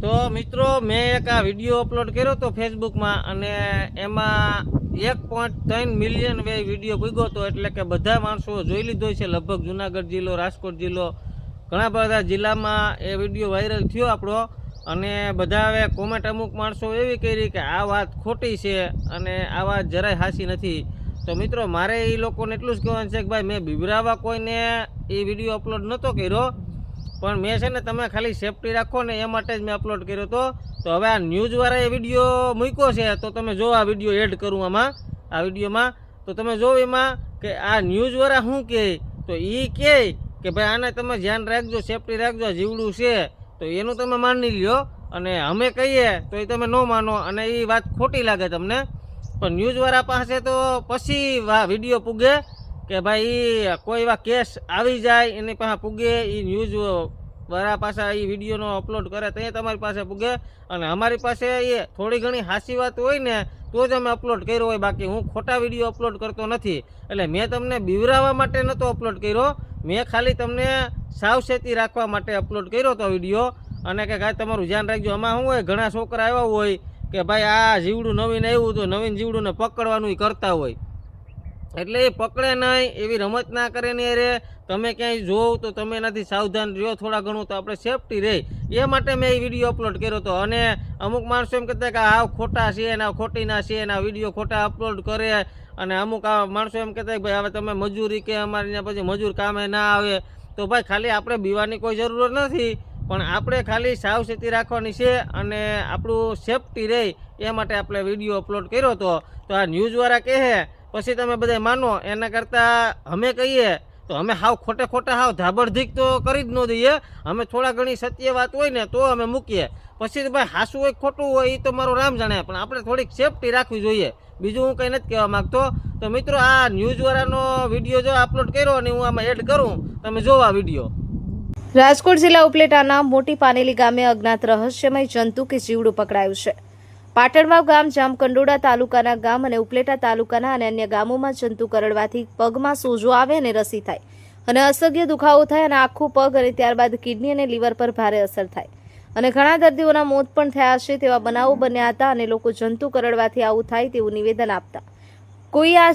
તો મિત્રો, મેં એક આ વીડિયો અપલોડ કર્યો હતો ફેસબુકમાં અને એમાં એક પોઈન્ટ ત્રણ મિલિયન વે વીડિયો ભૂગ્યો હતો. એટલે કે બધા માણસો જોઈ લીધો છે લગભગ જુનાગઢ જિલ્લો, રાજકોટ જિલ્લો, ઘણા બધા જિલ્લામાં એ વીડિયો વાયરલ થયો આપણો. અને બધા હવે કોમેન્ટ અમુક માણસો એવી કરી કે આ વાત ખોટી છે અને આ વાત જરાય હાસી નથી. તો મિત્રો, મારે એ લોકોને એટલું જ કહેવાનું છે કે ભાઈ, મેં બિબરાવા કોઈને એ વીડિયો અપલોડ નહોતો કર્યો. પણ મેં છે ને તમે ખાલી સેફટી રાખો ને એ માટે જ મેં અપલોડ કર્યો હતો તો હવે આ ન્યૂઝવાળા એ વીડિયો મૂક્યો છે, તો તમે જો આ વીડિયો એડ કરું આમાં, આ વિડીયોમાં તો તમે જો એમાં કે આ ન્યૂઝવાળા શું કહે તો એ કહે કે ભાઈ આને તમે ધ્યાન રાખજો સેફટી રાખજો જીવડું છે. તો એનું તમે માની લ્યો અને અમે કહીએ તો એ તમે ન માનો અને એ વાત ખોટી લાગે તમને. પણ ન્યૂઝવાળા પાસે તો પછી વીડિયો પૂગે કે ભાઈ, કોઈ એવા કેસ આવી જાય, એની પાસે પૂગે એ ન્યૂઝ બરા પાછા એ વિડીયોનો અપલોડ કરે, તો એ તમારી પાસે પૂગે. અને અમારી પાસે એ થોડી ઘણી હાસી વાત હોય ને, તો જ અમે અપલોડ કર્યો હોય. બાકી હું ખોટા વીડિયો અપલોડ કરતો નથી. એટલે મેં તમને બીવરાવા માટે નહોતો અપલોડ કર્યો. મેં ખાલી તમને સાવચેતી રાખવા માટે અપલોડ કર્યો હતો વીડિયો અને કે કાંઈ તમારું ધ્યાન રાખજો. આમાં શું હોય, ઘણા છોકરા એવા હોય કે ભાઈ, આ જીવડું નવીન આવ્યું તો નવીન જીવડુંને પકડવાનું કરતા હોય. એટલે એ પકડે નહીં, એવી રમત ના કરે ને રે. તમે ક્યાંય જોવ તો તમે એનાથી સાવધાન રહ્યો, થોડા ઘણું તો આપણે સેફટી રહે. એ માટે મેં એ વીડિયો અપલોડ કર્યો હતો. અને અમુક માણસો એમ કહેતા કે આ ખોટા છે ને ખોટી ખોટીના છે ને આ વીડિયો ખોટા અપલોડ કરે. અને અમુક આ માણસો એમ કહેતા કે ભાઈ, હવે તમે મજૂરી કે અમારે પછી મજૂર કામે ના આવે. તો ભાઈ, ખાલી આપણે બીવાની કોઈ જરૂરત નથી. પણ આપણે ખાલી સાવચેતી રાખવાની છે અને આપણું સેફટી રહે. એ માટે આપણે વીડિયો અપલોડ કર્યો હતો. તો આ ન્યૂઝવાળા કહે પછી તમે બધા માનો, એના કરતાં અમે કહીએ, તો અમે હાવ ખોટે ખોટા હાવ ધાબડધીક તો કરી જ ન દઈએ. અમે થોડા ઘણી સત્ય વાત હોય ને, તો અમે મૂકીએ. પછી તો ભાઈ હાસું હોય ખોટું હોય એ તો મારો રામ જાણે, પણ આપણે થોડીક સેફટી રાખવી જોઈએ. બીજું હું કંઈ નથી કહેવા માગતો. તો મિત્રો, આ ન્યૂઝવાળાનો વીડિયો જો અપલોડ કર્યો અને હું આમાં એડ કરું, તમે જોવો વીડિયો. રાજકોટ જિલ્લા ઉપલેટાના મોટી પાનેલી ગામે અજ્ઞાત રહસ્યમય જંતુ કે જીવડું પકડાયું છે. પાટણવાવ ગામ, જામકંડોળા તાલુકાના ગામ અને ઉપલેટા તાલુકાના અને અન્ય ગામોમાં જંતુ કરડવાથી પગમાં સોજો આવે અને રસી થાય. અને અસહ્ય દુખાવો થાય અને આખું પગ અને ત્યારબાદ કિડની અને લીવર પર ભારે અસર થાય. અને ઘણા દર્દીઓના મોત પણ થયા છે તેવા બનાવો બન્યા હતા અને લોકો જંતુ કરડવાથી આવું થાય તેવું નિવેદન આપતા. કોઈ આ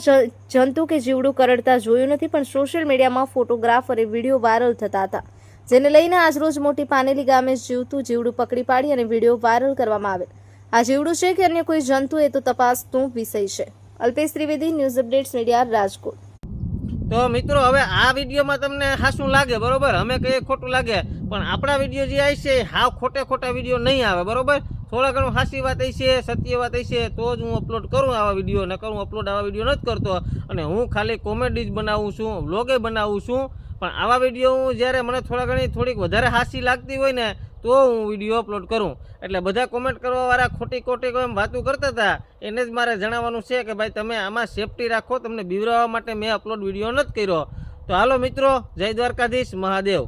જંતુ કે જીવડું કરડતા જોયું નથી, પણ સોશિયલ મીડિયામાં ફોટોગ્રાફ અને વીડિયો વાયરલ થતા હતા. જેને લઈને આજરોજ મોટી પાનેલી ગામે જીવતું જીવડું પકડી પાડી અને વીડિયો વાયરલ કરવામાં આવેલ. આ જીવડું છે કે અન્ય કોઈ જંતુ એ તો તપાસનો વિષય છે. Alpesh Trivedi, news updates media, Rajkot. તો મિત્રો, હવે આ વિડીયોમાં તમને હાસું લાગે, બરોબર? અમે કહીએ ખોટું લાગે, પણ આપણા વીડિયો જે આવી છે, હાવ ખોટે ખોટા વીડિયો નહીં આવે, બરોબર? થોડા ઘણું હાસી વાત છે, સત્ય વાત છે, તો જ હું અપલોડ કરું આવા વીડિયો ન કરું અપલોડ આવા વીડિયો નથી કરતો. અને હું ખાલી કોમેડી જ બનાવું છું વ્લોગે બનાવું છું, પણ આવા વીડિયો હું જ્યારે મને થોડા ઘણી થોડીક વધારે હાસી લાગતી હોય ને તો હું વીડિયો અપલોડ કરું. એટલે બધા કોમેન્ટ કરવાવાળા ખોટી ખોટી એમ વાતું કરતા હતા, એને જ મારે જણાવવાનું છે કે ભાઈ તમે આમાં સેફટી રાખો, તમને બીવરાવવા માટે મેં અપલોડ વીડિયો નથી કર્યો. તો હાલો મિત્રો, જય દ્વારકાધીશ, મહાદેવ.